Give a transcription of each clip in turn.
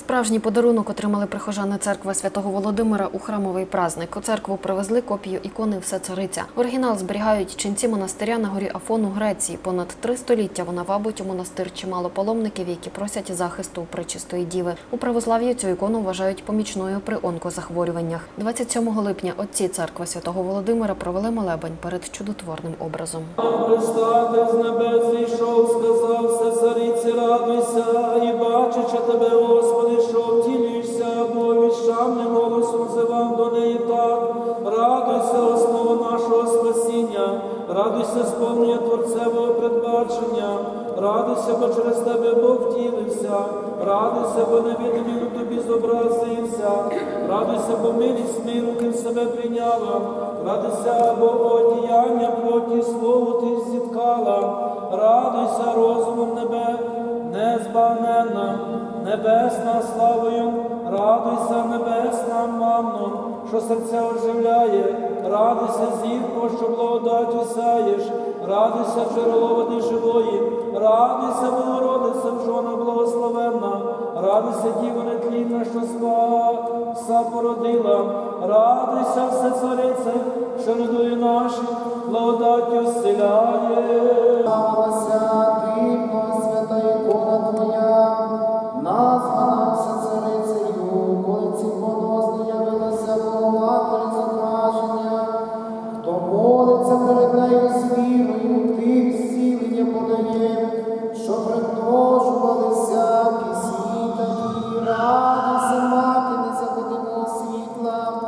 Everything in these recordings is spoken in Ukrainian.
Справжній подарунок отримали прихожани церкви святого Володимира у храмовий праздник. У церкву привезли копію ікони Все цариця. Оригінал зберігають ченці монастиря на горі Афон у Греції. Понад три століття вона вабить у монастир чимало паломників, які просять захисту у пречистої діви. У православ'ї цю ікону вважають помічною при онкозахворюваннях. 27 липня отці церкви святого Володимира провели молебень перед чудотворним образом. З небес тебе, Господи, що втілюєшся, бо віщавним голосом зивав до неї так. Радуйся, основа нашого спасіння, радуйся, сповнення Творцевого предбачення, радуйся, бо через тебе Бог втілився, радуйся, бо невидимий у тобі зобразився, радуйся, бо милість миру ти в себе прийняла, радуйся, бо одіяння плоті слово ти зіткала, радуйся небе, незбагненна, небесна славою, радуйся, небесна мамно, що серце оживляє, радуйся, зірко, що благодаттю сяєш, радуйся, джерело води живої, радуйся, Богородиця, жона благословенна, радуйся, діва нетлінна, що спаса породила, радуйся, все царице, молиться перед нею з вірою, тим зцілення подає, що примножувалися пісні такі, радуйся, мати незаходимого світла,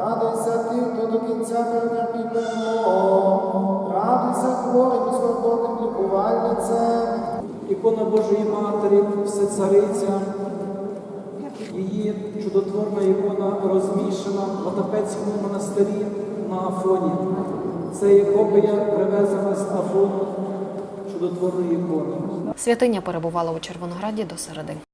радуйся ти, хто до кінця перетерпів перемогу, радуйся хворим і скорботним лікувальницем. Ікона Божої Матері, все цариця. Її чудотворна ікона розміщена в Отапецькому монастирі на Афоні. Це є копія привезена з Афону чудотворної ікони. Святиня перебувала у Червонограді до середи.